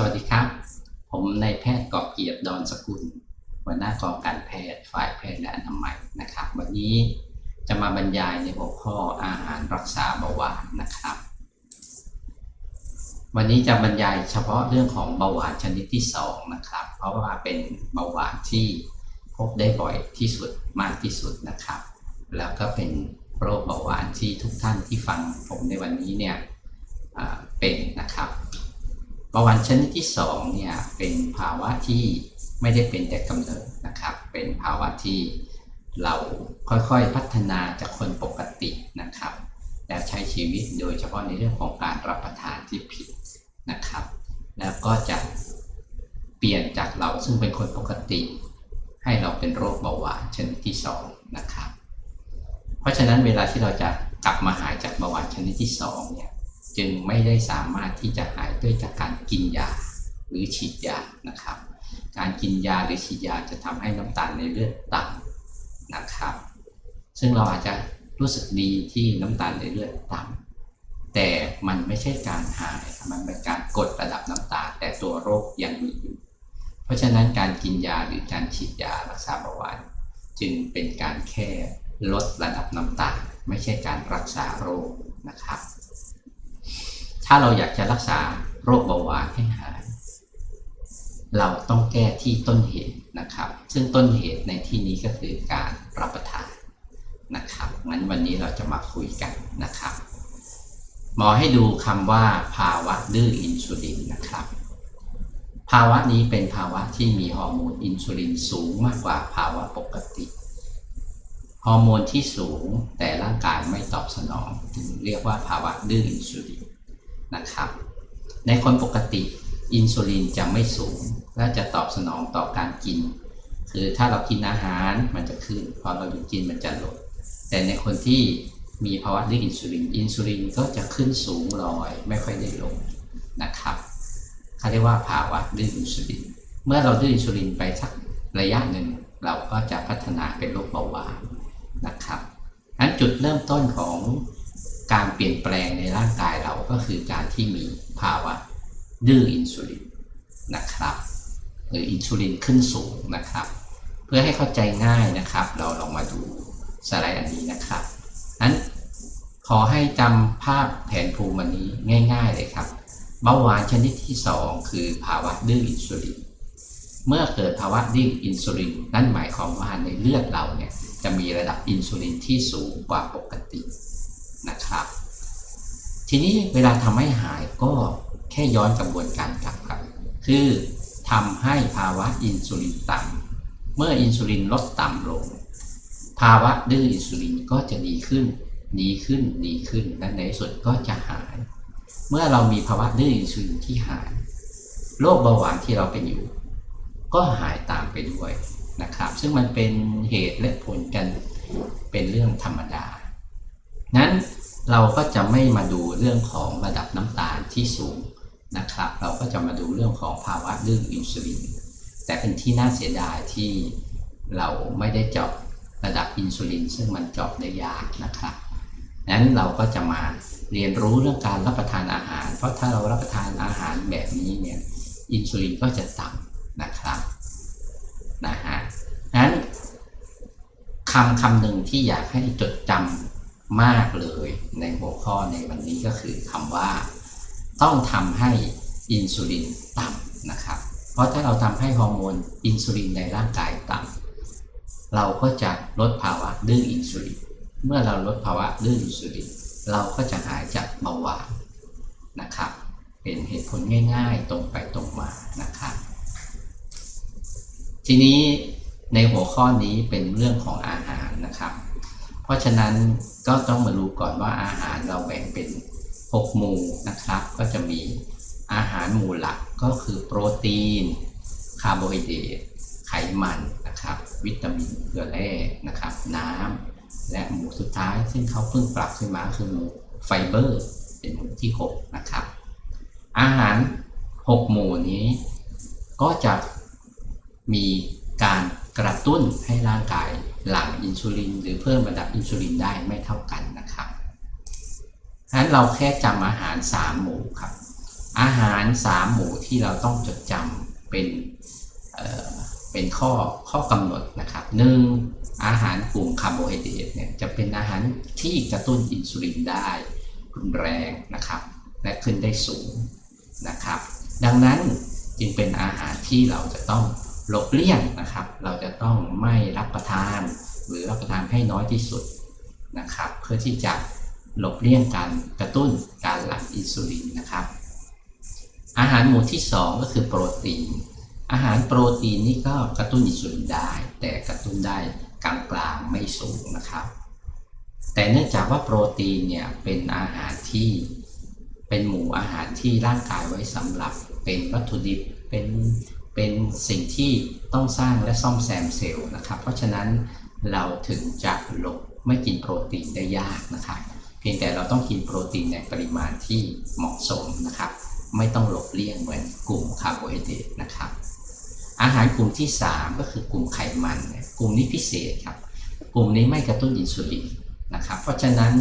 สวัสดีครับ ผมนายแพทย์กอบเกียรติดอนสกุลหัวหน้ากองการแพทย์ฝ่ายแพทย์และอนามัยนะครับ วันนี้จะมาบรรยายในหัวข้ออาหารรักษาเบาหวานนะครับ วันนี้จะบรรยายเฉพาะเรื่องของเบาหวานชนิดที่2นะครับ เพราะว่าเป็นเบาหวานที่พบได้บ่อยที่สุดมากที่สุดนะครับ แล้วก็เป็นโรคเบาหวานที่ทุกท่านที่ฟังผมในวันนี้เนี่ยเป็นนะครับ เบาหวานชนิดที่2เนี่ยเป็นภาวะที่ไม่ได้เป็นแต่กำเนิดนะครับ เป็นภาวะที่เราค่อยๆพัฒนาจากคนปกตินะครับ แล้วใช้ชีวิตโดยเฉพาะในเรื่องของการรับประทานที่ผิดนะครับ แล้วก็จะเปลี่ยนจากเราซึ่งเป็นคนปกติ ให้เราเป็นโรคเบาหวานชนิดที่2นะครับ เพราะฉะนั้นเวลาที่เราจะกลับมาหายจากเบาหวานชนิดที่2เนี่ย จึงไม่ได้สามารถที่จะหายด้วยจากการกินยาหรือฉีดยานะครับ การกินยาหรือฉีดยาจะทำให้น้ำตาลในเลือดต่ำนะครับ ซึ่งเราอาจจะรู้สึกดีที่น้ำตาลในเลือดต่ำแต่มันไม่ใช่การหาย มันเป็นการกดระดับน้ำตาลแต่ตัวโรคยังมีอยู่ เพราะฉะนั้นการกินยาหรือการฉีดยารักษาเบาหวานจึงเป็นการแค่ลดระดับน้ำตาลไม่ใช่การรักษาโรคนะครับ ถ้าเราอยากจะรักษาโรคเบาหวานให้หาย เราต้องแก้ที่ต้นเหตุนะครับ ซึ่งต้นเหตุในที่นี้ก็คือการรับประทานนะครับงั้นวันนี้เราจะมาคุยกันนะครับ หมอให้ดูคำว่า ภาวะดื้ออินซูลินนะครับ ภาวะนี้เป็นภาวะที่มีฮอร์โมนอินซูลินสูงมากกว่าภาวะปกติฮอร์โมนที่สูงแต่ร่างกายไม่ตอบสนอง ถึงเรียกว่าภาวะดื้ออินซูลิน นะครับ ในคนปกติอินซูลินจะไม่สูง และจะตอบสนองต่อการกิน คือถ้าเรากินอาหารมันจะขึ้น พอเราหยุดกินมันจะลด แต่ในคนที่มีภาวะดื้ออินซูลิน อินซูลินก็จะขึ้นสูงลอย ไม่ค่อยได้ลงนะครับเขาเรียกว่าภาวะดื้ออินซูลิน เมื่อเราดื้ออินซูลินไปสักระยะหนึ่ง เราก็จะพัฒนาเป็นโรคเบาหวานนะครับนั้นจุดเริ่มต้นของ การเปลี่ยนแปลงในร่างกายเราก็คือการที่มีภาวะดื้ออินซูลินนะครับ หรืออินซูลินขึ้นสูงนะครับ เพื่อให้เข้าใจง่ายนะครับ เราลองมาดูสไลด์อันนี้นะครับนั้นขอให้จำภาพแผนภูมิอันนี้ง่าย ๆ เลยครับเบาหวานชนิดที่ 2 คือภาวะดื้ออินซูลิน เมื่อเกิดภาวะดื้ออินซูลินนั่นหมายความว่าในเลือดเราเนี่ยจะมีระดับอินซูลินที่สูงกว่าปกติ นะครับ ทีนี้เวลาทำให้หายก็แค่ย้อนกระบวนการกลับครับ คือทำให้ภาวะอินซูลินต่ำเมื่ออินซูลินลดต่ำลง ภาวะดื้ออินซูลินก็จะดีขึ้นดีขึ้นดีขึ้นและในที่สุดก็จะหาย เมื่อเรามีภาวะดื้ออินซูลินที่หายโรคเบาหวานที่เราเป็นอยู่ ก็หายตามไปด้วยนะครับ ซึ่งมันเป็นเหตุและผลกันเป็นเรื่องธรรมดา นั้นเราก็จะไม่มาดูเรื่องของระดับน้ำตาลที่สูงนะครับ เราก็จะมาดูเรื่องของภาวะดื้ออินซูลิน แต่เป็นที่น่าเสียดายที่เราไม่ได้เจาะระดับอินซูลิน ซึ่งมันเจาะได้ยากนะครับนั้นเราก็จะมาเรียนรู้เรื่องการรับประทานอาหาร เพราะถ้าเรารับประทานอาหารแบบนี้เนี่ยอินซูลินก็จะต่ำนะครับนะฮะนั้นคำคำหนึ่งที่อยากให้จดจำ มากเลยในหัวข้อในวันนี้ก็คือคำว่า ต้องทำให้อินซูลินต่ำนะครับ เพราะถ้าเราทำให้ฮอร์โมนอินซูลินในร่างกายต่ำเราก็จะลดภาวะดื้ออินซูลิน เมื่อเราลดภาวะดื้ออินซูลิน เราก็จะหายจากเบาหวานนะครับ เป็นเหตุผลง่าย ๆ ตรงไปตรงมานะครับ ทีนี้ในหัวข้อนี้เป็นเรื่องของอาหารนะครับ เพราะฉะนั้น ก็ต้องมารู้ก่อนว่าอาหารเราแบ่งเป็น6หมู่นะครับ ก็จะมีอาหารหมู่หลักก็คือโปรตีน คาร์โบไฮเดรตไขมันนะครับ วิตามินเกลือแร่นะครับ น้ำและหมู่สุดท้าย ซึ่งเขาเพิ่งปรับขึ้นมาคือหมู่ไฟเบอร์เป็นหมู่ที่ 6 นะครับ อาหาร 6 หมู่นี้ ก็จะมีการกระตุ้นให้ร่างกาย หลั่งอินซูลิน หรือเพิ่มระดับอินซูลินได้ไม่เท่ากันนะครับฉะนั้นเราแค่จำอาหาร 3 หมู่ครับ อาหารสามหมู่ที่เราต้องจดจำเป็นเเป็นข้อข้อกำหนดนะครับหนึ่งอาหารกลุ่มคาร์โบไฮเดรตเนี่ยจะเป็นอาหารที่กระตุ้นอินซูลินได้รุนแรงนะครับ และขึ้นได้สูงนะครับ ดังนั้นจึงเป็นอาหารที่เราจะต้อง หลบเลี่ยงนะครับ เราจะต้องไม่รับประทานหรือรับประทานให้น้อยที่สุดนะครับ เพื่อที่จะหลบเลี่ยงการกระตุ้นการหลั่งอินซูลินนะครับ อาหารหมู่ที่ 2 ก็คือโปรตีน อาหารโปรตีนนี่ก็กระตุ้นอินซูลินได้ แต่กระตุ้นได้กลางๆไม่สูงนะครับ แต่เนื่องจากว่าโปรตีนเนี่ยเป็นอาหารที่เป็นหมู่อาหารที่ร่างกายไว้สำหรับเป็นวัตถุดิบเป็น เป็นสิ่งที่ต้องสร้างและซ่อมแซมเซลล์นะครับ เพราะฉะนั้นเราถึงจะหลบไม่กินโปรตีนได้ยากนะครับ เพียงแต่เราต้องกินโปรตีนในปริมาณที่เหมาะสมนะครับ ไม่ต้องหลบเลี่ยงเหมือนกลุ่มคาร์โบไฮเดรตนะครับ อาหารกลุ่มที่ 3 ก็คือกลุ่มไขมันกลุ่มนี้พิเศษครับ กลุ่มนี้ไม่กระตุ้นอินซูลินนะครับ เพราะฉะนั้น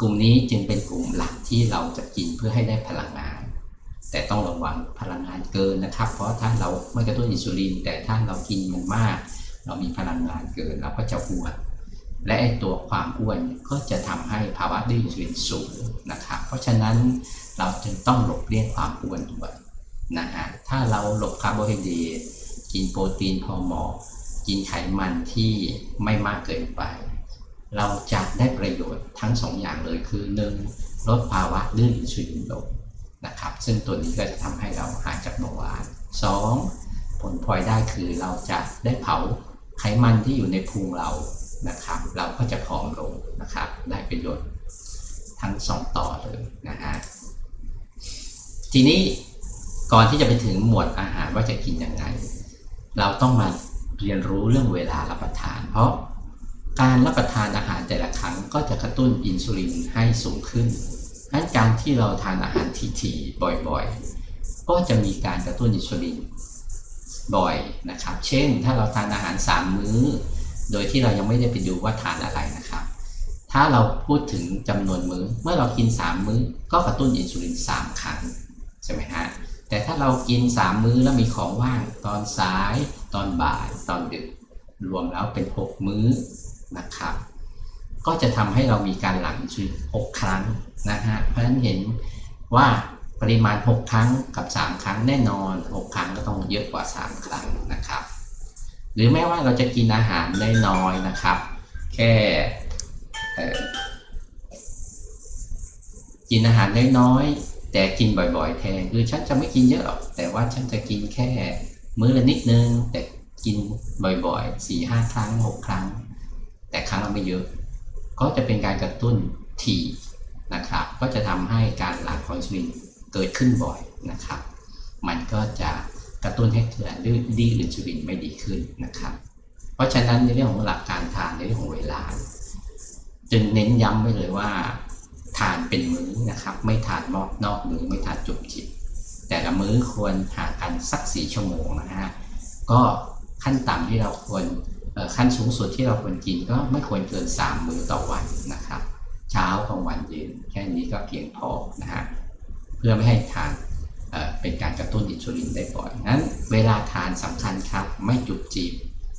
กลุ่มนี้จึงเป็นกลุ่มหลักที่เราจะกินเพื่อให้ได้พลังงาน แต่ต้องระวังพลังงานเกินนะครับ เพราะถ้าเราไม่กระตุ้นอินซูลิน แต่ถ้าเรากินมันมาก เรามีพลังงานเกินเราก็จะอ้วน และตัวความอ้วนก็จะทำให้ภาวะดื้ออินซูลินสูงนะครับ เพราะฉะนั้นเราจึงต้องหลบเลี่ยงความอ้วนด้วยนะฮะถ้าเราหลบคาร์โบไฮเดรตกินโปรตีนพอเหมาะกินไขมันที่ไม่มากเกินไป เราจะได้ประโยชน์ทั้งสองอย่างเลยคือหนึ่งลดภาวะดื้ออินซูลินลง นะครับ ซึ่งตัวนี้ก็จะทำให้เราหายจากเบาหวานสองผลพลอยได้คือเราจะได้เผาไขมันที่อยู่ในพุงเรานะครับ เราก็จะผอมลงนะครับ ได้ประโยชน์ทั้งสองต่อเลยนะฮะทีนี้ก่อนที่จะไปถึงหมวดอาหารว่าจะกินยังไง เราต้องมาเรียนรู้เรื่องเวลารับประทาน เพราะการรับประทานอาหารแต่ละครั้งก็จะกระตุ้นอินซูลินให้สูงขึ้น นั้นการที่เราทานอาหารถี่ๆบ่อยๆ ก็จะมีการกระตุ้นอินซูลินบ่อยนะครับ เช่น ถ้าเราทานอาหาร 3 มื้อ โดยที่เรายังไม่ได้ไปดูว่าทานอะไรนะครับ ถ้าเราพูดถึงจำนวนมื้อ เมื่อเรากิน 3 มื้อ ก็กระตุ้นอินซูลิน 3 ครั้งใช่ไหมฮะ แต่ถ้าเรากิน 3 มื้อแล้วมีของว่างตอนสาย ตอนบ่าย ตอนดึก รวมแล้วเป็น 6 มื้อนะครับ ก็จะทำให้เรามีการหลั่งอินซูลิน6ครั้งนะฮะเพราะฉะนั้นเห็นว่าปริมาณ 6 ครั้งกับ 3 ครั้งแน่นอน 6 ครั้งก็ต้องเยอะกว่า 3 ครั้งนะครับ หรือแม้ว่าเราจะกินอาหารได้น้อยนะครับ แค่กินอาหารได้น้อย แต่กินบ่อยๆแทนคือฉันจะไม่กินเยอะหรอกแต่ว่าฉันจะกินแค่มื้อละนิดนึง แต่กินบ่อยๆสี่ห้าครั้งหกครั้ง แต่ครั้งละไม่เยอะ ก็จะเป็นการกระตุ้นถี่นะครับ ก็จะทำให้การหลั่งคอร์ติซอลเกิดขึ้นบ่อยนะครับ มันก็จะกระตุ้นให้เกิดดีอินซูลินไม่ดีขึ้นนะครับ เพราะฉะนั้นในเรื่องของหลักการทานในเรื่องของเวลา จึงเน้นย้ำไว้เลยว่า ทานเป็นมื้อนะครับ ไม่ทานนอกนอกมื้อไม่ทานจุบจิบแต่ละมื้อควรห่างกันสักสี่ชั่วโมงนะฮะก็ขั้นต่ำที่เราควร ขั้นสูงสุดที่เราควรกินก็ไม่ควรเกิน 3 มื้อต่อวันนะครับ เช้ากลางวันเย็นแค่นี้ก็เพียงพอนะฮะเพื่อไม่ให้ทานเเป็นการกระตุ้นอินซูลินได้บ่อยนั้นเวลาทานสำคัญครับ ไม่จุบจีบ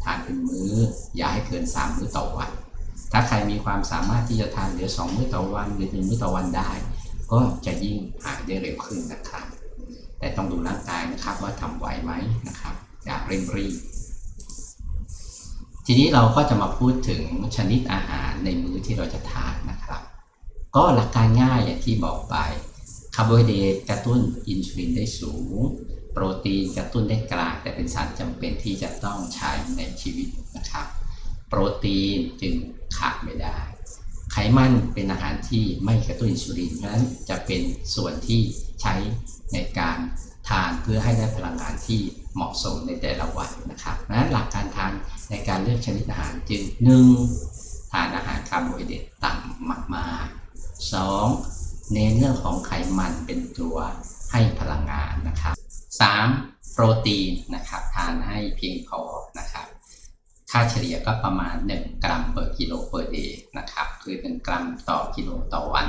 ทานเป็นมื้อ อย่าให้เกิน 3 มื้อต่อวัน ถ้าใครมีความสามารถที่จะทานเหลือ 2 มื้อต่อวันหรือ1มื้อต่อวันได้ ก็จะยิ่งหายได้เร็วขึ้นนะครับ แต่ต้องดูร่างกายนะครับว่าทำไหวไหมนะครับอย่าเร่งรีบ ทีนี้เราก็จะมาพูดถึงชนิดอาหารในมื้อที่เราจะทานนะครับ ก็หลักการง่ายอย่างที่บอกไปคาร์โบไฮเดรตกระตุ้นอินซูลินได้สูง โปรตีนกระตุ้นได้กลาง แต่เป็นสารจำเป็นที่จะต้องใช้ในชีวิตนะครับ โปรตีนจึงขาดไม่ได้ ไขมันเป็นอาหารที่ไม่กระตุ้นอินซูลินเพราะนั้นจะเป็นส่วนที่ใช้ในการทานเพื่อให้ได้พลังงานที่ เหมาะสมในแต่ละวันนะครับดังนั้นหลักการทานในการเลือกชนิดอาหารจึงหนึ่งทานอาหารคาร์โบไฮเดรตต่ำมากๆสองเน้นเรื่องของไขมันเป็นตัวให้พลังงานนะครับสามโปรตีนนะครับทานให้เพียงพอนะครับค่าเฉลี่ยก็ประมาณ 1 กรัม per กิโล per day นะครับคือ1กรัมต่อกิโลต่อวัน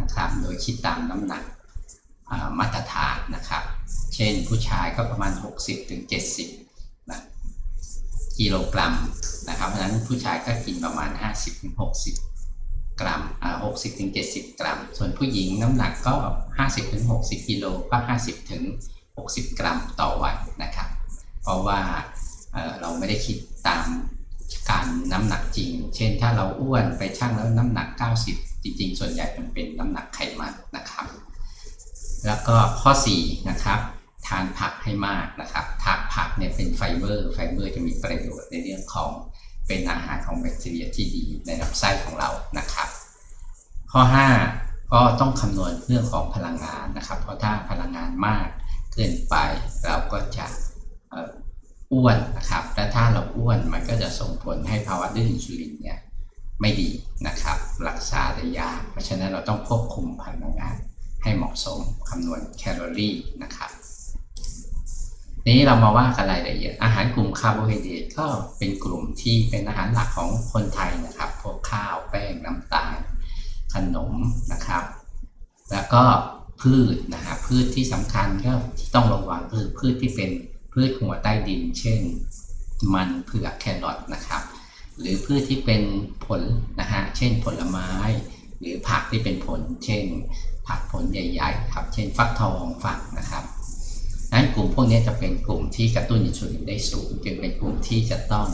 นะครับโดยคิดตามน้ำหนักมาตรฐานนะครับ เช่นผู้ชายก็ประมาณ 60ถึง70นะกิโลกรัมนะครับเพราะฉะนั้นผู้ชายก็กินประมาณ 50ถึง60กรัมอ่า60ถึง70กรัม ส่วนผู้หญิงน้ำหนักก็50ถึง60กิโลก็50ถึง60กรัมต่อวันนะครับ เพราะว่าเเราไม่ได้คิดตามการน้ำหนักจริง เช่นถ้าเราอ้วนไปชั่งแล้วน้ำหนัก 90 จริง ๆ ส่วนใหญ่มันเป็นน้ำหนักไขมันนะครับ แล้วก็ข้อ4นะครับ ทานผักให้มากนะครับผักผักเนี่ยเป็นไฟเบอร์ ไฟเบอร์จะมีประโยชน์ในเรื่องของเป็นอาหารของแบคทีเรียที่ดีในลำไส้ของเรานะครับ ข้อ 5 ก็ต้องคำนวณเรื่องของพลังงานนะครับ เพราะถ้าพลังงานมากเกินไปเราก็จะอ่ออ้วนนะครับและถ้าเราอ้วนมันก็จะส่งผลให้ภาวะดื้ออินซูลินเนี่ยไม่ดีนะครับ รักษาได้ยากเพราะฉะนั้นเราต้องควบคุมพลังงานให้เหมาะสมคำนวณแคลอรี่นะครับ นี้เรามาว่ากันรายละเอียด อาหารกลุ่มคาร์โบไฮเดรตก็เป็นกลุ่มที่เป็นอาหารหลักของคนไทยนะครับ พวกข้าวแป้งน้ำตาล ขนมนะครับ แล้วก็พืชนะฮะพืชที่สำคัญก็ที่ต้องระวังคือพืชที่เป็นพืชหัวใต้ดิน เช่น มันเผือกแครอทนะครับ หรือพืชที่เป็นผลนะฮะเช่นผลไม้ หรือผักที่เป็นผล เช่น ผักผลใหญ่ ๆ ครับ เช่นฟักทองฝักนะครับ นั้นกลุ่มพวกนี้จะเป็นกลุ่มที่กระตุ้นอินซูลินได้สูง จึงเป็นกลุ่มที่จะต้อง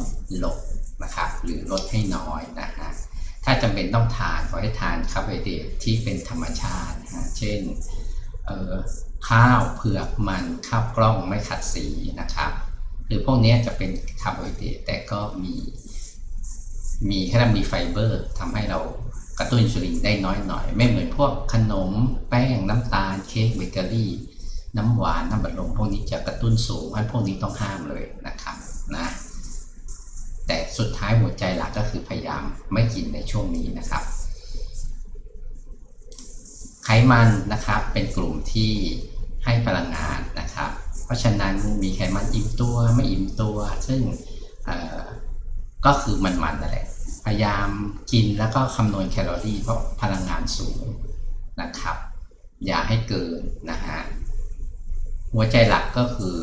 ลดนะครับหรือลดให้น้อยนะฮะถ้าจำเป็นต้องทานขอให้ทานคาร์โบไฮเดรตที่เป็นธรรมชาตินะฮะเช่นข้าวเผือกมันข้าวกล้องไม่ขัดสีนะครับหรือพวกนี้จะเป็นคาร์โบไฮเดรตแต่ก็มีมีแค่มีไฟเบอร์ทำให้เรากระตุ้นอินซูลินได้น้อยหน่อย ไม่เหมือนพวกขนมแป้งน้ำตาลเค้กเบเกอรี่ น้ำหวานน้ำบัดลมพวกนี้จะกระตุ้นสูงเพราะพวกนี้ต้องห้ามเลยนะครับนะแต่สุดท้ายหัวใจหลักก็คือพยายามไม่กินในช่วงนี้นะครับ ไขมันนะครับเป็นกลุ่มที่ให้พลังงานนะครับ เพราะฉะนั้นมีไขมันอิ่มตัวไม่อิ่มตัว ซึ่งก็คือมันๆนั่นแหละพยายามกินแล้วก็คำนวณแคลอรี่เพราะพลังงานสูงนะครับ อย่าให้เกินนะฮะ หัวใจหลักก็คือ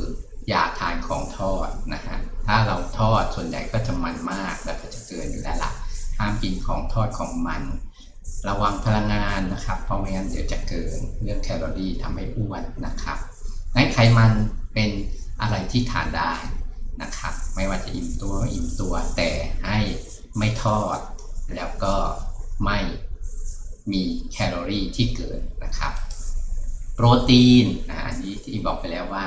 อย่าทานของทอดนะฮะถ้าเราทอดส่วนใหญ่ก็จะมันมากแล้วก็จะเกินอยู่แล้วล่ะห้ามกินของทอดของมัน ระวังพลังงานนะครับเพราะไม่งั้นเดี๋ยวจะเกินเรื่องแคลอรี่ทำให้อ้วนนะครับงั้นไขมันเป็นอะไรที่ทานได้นะครับ ไม่ว่าจะอิ่มตัวอิ่มตัวแต่ให้ไม่ทอด แล้วก็ไม่มีแคลอรี่ที่เกินนะครับ โปรตีนนะอันนี้ที่บอกไปแล้วว่า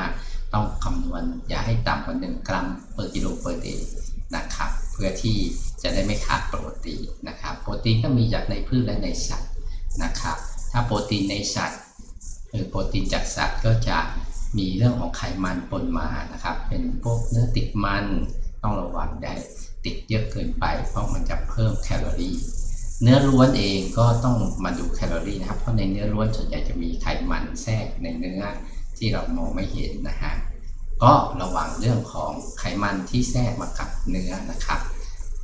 ต้องคำนวณอย่าให้ต่ำกว่า 1 กรัมเปอร์กิโลเปอร์เดย์นะครับ เพื่อที่จะได้ไม่ขาดโปรตีนนะครับ โปรตีนก็มีจากในพืชและในสัตว์นะครับ ถ้าโปรตีนในสัตว์หรือโปรตีนจากสัตว์ก็จะมีเรื่องของไขมันปนมานะครับ เป็นพวกเนื้อติดมันต้องระวังได้ติดเยอะเกินไป เพราะมันจะเพิ่มแคลอรี่ เนื้อล้วนเองก็ต้องมาดูแคลอรี่นะครับ เพราะในเนื้อล้วนส่วนใหญ่จะมีไขมันแทรกในเนื้อที่เรามองไม่เห็นนะฮะก็ระวังเรื่องของไขมันที่แทรกมากับเนื้อนะครับ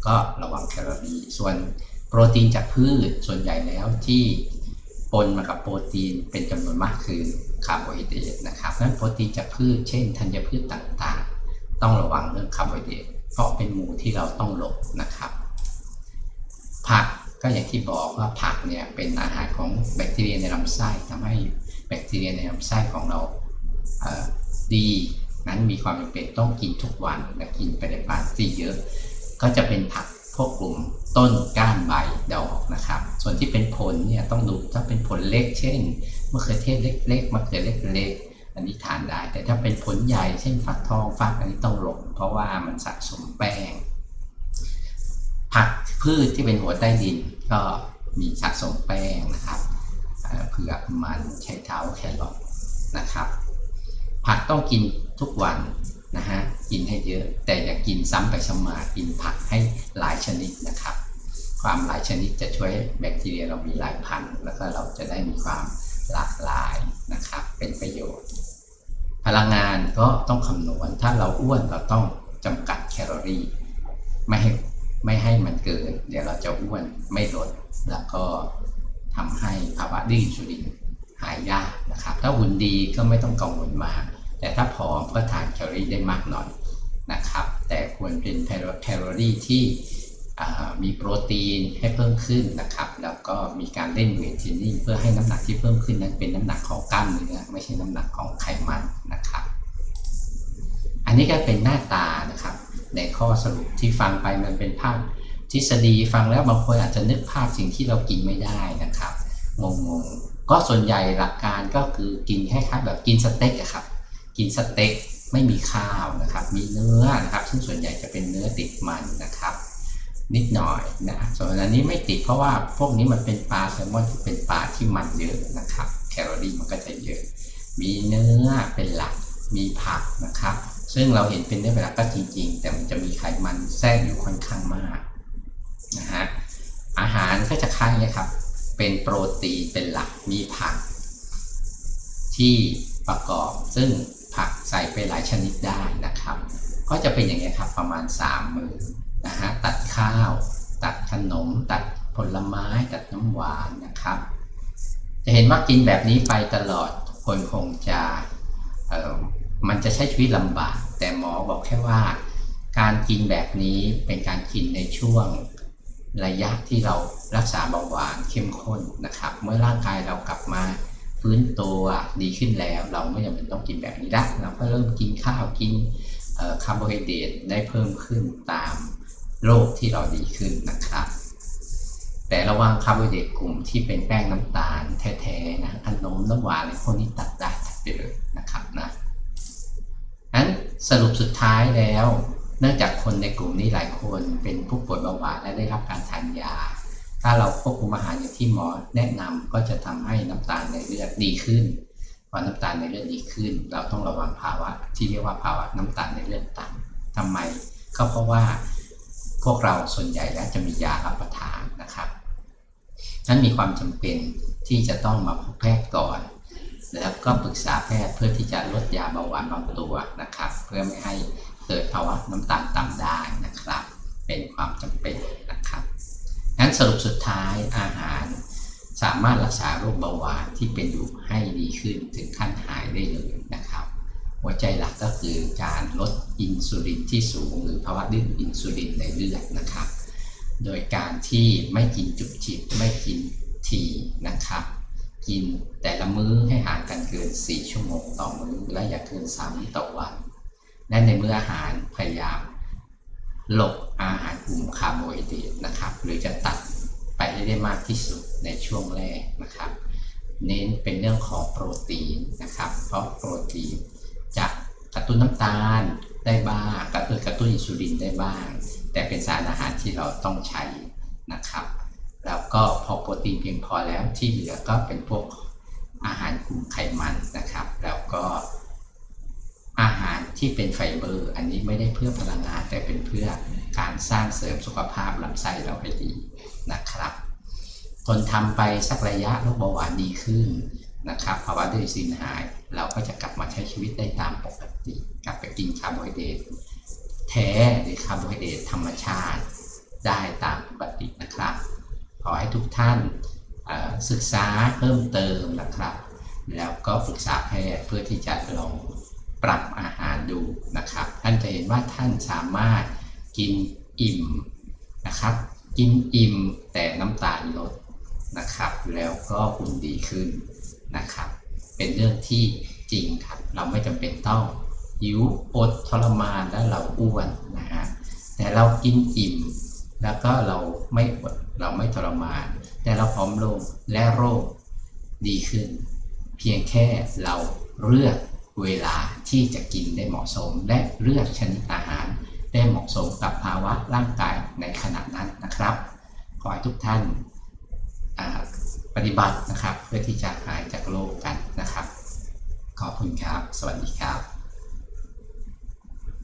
ก็ระวังแคลอรี่ส่วนโปรตีนจากพืชส่วนใหญ่แล้วที่ปนมากับโปรตีนเป็นจำนวนมากคือคาร์โบไฮเดรตนะครับนั้นโปรตีนจากพืชเช่นธัญพืชต่างๆ ต้องระวังเรื่องคาร์โบไฮเดรตเพราะเป็นหมู่ที่เราต้องหลบนะครับ ผัก ก็อย่างที่บอกว่าผักเนี่ยเป็นอาหารของแบคทีเรียในลำไส้ทำให้แบคทีเรียในลำไส้ของเราเดีนั้นมีความจำเป็นต้องกินทุกวันและกินไปในปริมาณที่เยอะ ก็จะเป็นผักพวกกลุ่มต้นก้านใบดอกนะครับ ส่วนที่เป็นผลเนี่ยต้องดูถ้าเป็นผลเล็กเช่นมะเขือเทศเล็กๆมะเขือเล็กๆอันนี้ทานได้ แต่ถ้าเป็นผลใหญ่เช่นฟักทองฟักอันนี้ต้องหลบเพราะว่ามันสะสมแป้ง ผักพืชที่เป็นหัวใต้ดินก็มีสะสมแป้งนะครับเอ่อเผือกมันไชเท้าแครอทนะครับ ผักต้องกินทุกวันนะฮะกินให้เยอะ แต่อย่ากินซ้ำไปซ้ำมากินผักให้หลายชนิดนะครับ ความหลายชนิดจะช่วยแบคทีเรียเรามีหลายพันธุ์แล้วก็เราจะได้มีความหลากหลายนะครับ เป็นประโยชน์ พลังงานก็ต้องคำนวณถ้าเราอ้วนเราต้องจำกัดแคลอรี่ ไม่ให้ ไม่ให้มันเกิน เดี๋ยวเราจะอ้วนไม่ลด แล้วก็ทำให้ภาวะดื้ออินซูลินหายยากนะครับ ถ้าหุ่นดีก็ไม่ต้องกังวลมาก แต่ถ้าผอมก็ทานแคลอรี่ได้มากหน่อยนะครับ แต่ควรเป็นแคลอรี่ที่มีโปรตีนให้เพิ่มขึ้นนะครับ แล้วก็มีการเล่นเวทเทรนนิ่งเพื่อให้น้ำหนักที่เพิ่มขึ้นนั้นเป็นน้ำหนักของกล้ามเนื้อไม่ใช่น้ำหนักของไขมันนะครับ อันนี้ก็เป็นหน้าตานะ ในข้อสรุปที่ฟังไปมันเป็นภาพทฤษฎีฟังแล้วบางคนอาจจะนึกภาพสิ่งที่เรากินไม่ได้นะครับงงๆก็ส่วนใหญ่หลักการก็คือกินคล้ายๆแบบกินสเต็กอะครับ กินสเต็กไม่มีข้าวนะครับ มีเนื้อนะครับ ซึ่งส่วนใหญ่จะเป็นเนื้อติดมันนะครับ นิดหน่อยนะส่วนอันนี้ไม่ติดเพราะว่าพวกนี้มันเป็นปลาแซลมอนที่เป็นปลาที่มันเยอะนะครับ แคลอรี่มันก็จะเยอะ มีเนื้อเป็นหลักมีผักนะครับ ซึ่งเราเห็นเป็นเนื้เป็นหลักก็จริง ๆ แต่มันจะมีไขมันแทรกอยู่ค่อนข้างมากนะฮะอาหารก็จะคล้ายนี้ครับ เป็นโปรตีนเป็นหลักมีผัก ที่ประกอบซึ่งผักใส่ไปหลายชนิดได้นะครับ ก็จะเป็นอย่างนี้ยครับประมาณ 3 มือนะฮะตัดข้าว ตัดขนม ตัดผลไม้ ตัดน้ำหวานนะครับ จะเห็นว่ากินแบบนี้ไปตลอดคนคงจะ มันจะใช้ชีวิตลำบาก แต่หมอบอกแค่ว่า การกินแบบนี้เป็นการกินในช่วงระยะที่เรารักษาเบาหวานเข้มข้นนะครับ เมื่อร่างกายเรากลับมาฟื้นตัวดีขึ้นแล้ว เราไม่จำเป็นต้องกินแบบนี้ละเราก็เริ่มกินข้าวกินคาร์โบไฮเดรตได้เพิ่มขึ้นตามโรคที่เราดีขึ้นนะครับ แต่ระวังคาร์โบไฮเดรตกลุ่มที่เป็นแป้งน้ำตาลแท้ๆนะขนมน้ำหวานอะไรพวกนี้ตัดได้ตัดไปเลยนะครับนะ สรุปสุดท้ายแล้ว เนื่องจากคนในกลุ่มนี้หลายคนเป็นผู้ป่วยเบาหวานและได้รับการทานยา ถ้าเราควบคุมอาหารอย่างที่หมอแนะนำก็จะทำให้น้ำตาลในเลือดดีขึ้นพอน้ำตาลในเลือดดีขึ้น เราต้องระวังภาวะที่เรียกว่าภาวะน้ำตาลในเลือดต่ำทำไมก็เพราะว่าพวกเราส่วนใหญ่แล้วจะมียารับประทานนะครับนั้นมีความจำเป็นที่จะต้องมาพบแพทย์ก่อน แล้วก็ปรึกษาแพทย์เพื่อที่จะลดยาเบาหวานบางตัวนะครับ เพื่อไม่ให้เกิดภาวะน้ำตาลต่ำได้นะครับ เป็นความจำเป็นนะครับงั้นสรุปสุดท้ายอาหาร สามารถรักษาโรคเบาหวานที่เป็นอยู่ให้ดีขึ้นถึงขั้นหายได้เลยนะครับ หัวใจหลักก็คือการลดอินซูลินที่สูง หรือภาวะดื้ออินซูลินในเลือดนะครับ โดยการที่ไม่กินจุบจิบไม่กินทีนะครับ กินแต่ละมื้อให้ห่างกันเกิน 4 ชั่วโมงต่อมื้อและอย่าเกิน3มื้อต่อวันและในมื้ออาหารพยายามหลบอาหารกลุ่มคาร์โบไฮเดรตนะครับ หรือจะตัดไปให้ได้มากที่สุดในช่วงแรกนะครับ เน้นเป็นเรื่องของโปรตีนนะครับ เพราะโปรตีนจะกระตุ้นน้ำตาลได้บ้างกระตุ้นกระตุ้นอินซูลินได้บ้าง แต่เป็นสารอาหารที่เราต้องใช้นะครับ แล้วก็พอโปรตีนเพียงพอแล้วที่เหลือก็เป็นพวกอาหารกลุ่มไขมันนะครับ แล้วก็อาหารที่เป็นไฟเบอร์ อันนี้ไม่ได้เพื่อพลังงานแต่เป็นเพื่อการสร้างเสริมสุขภาพลำไส้เราให้ดีนะครับทนทำไปสักระยะโรคเบาหวานดีขึ้นนะครับภาวะดื้อซินหาย เราก็จะกลับมาใช้ชีวิตได้ตามปกติ กลับไปกินคาร์โบไฮเดรตแท้หรือคาร์โบไฮเดรตธรรมชาติได้ตามปกตินะครับ อให้ทุกท่านศึกษาเพิ่มเติมนะครับ แล้วก็ปรึกษาแพทย์เพื่อที่จะลองปรับอาหารดูนะครับ ท่านจะเห็นว่าท่านสามารถกินอิ่มนะครับ กินอิ่มแต่น้ำตาลลดนะครับ แล้วก็หุ่นดีขึ้นนะครับ เป็นเรื่องที่จริงครับเราไม่จำเป็นต้องหิวอดทรมานแล้วเราอ้วนนะฮะแต่เรากินอิ่มแล้วก็เราไม่อด เราไม่ทรมานแต่เราผอมลงและโรคดีขึ้น เพียงแค่เราเลือกเวลาที่จะกินได้เหมาะสม และเลือกชนิดอาหาร ได้เหมาะสมกับภาวะร่างกายในขณะนั้นนะครับ ขอให้ทุกท่านปฏิบัตินะครับ เพื่อที่จะหายจากโรคกันนะครับ ขอบคุณครับ สวัสดีครับ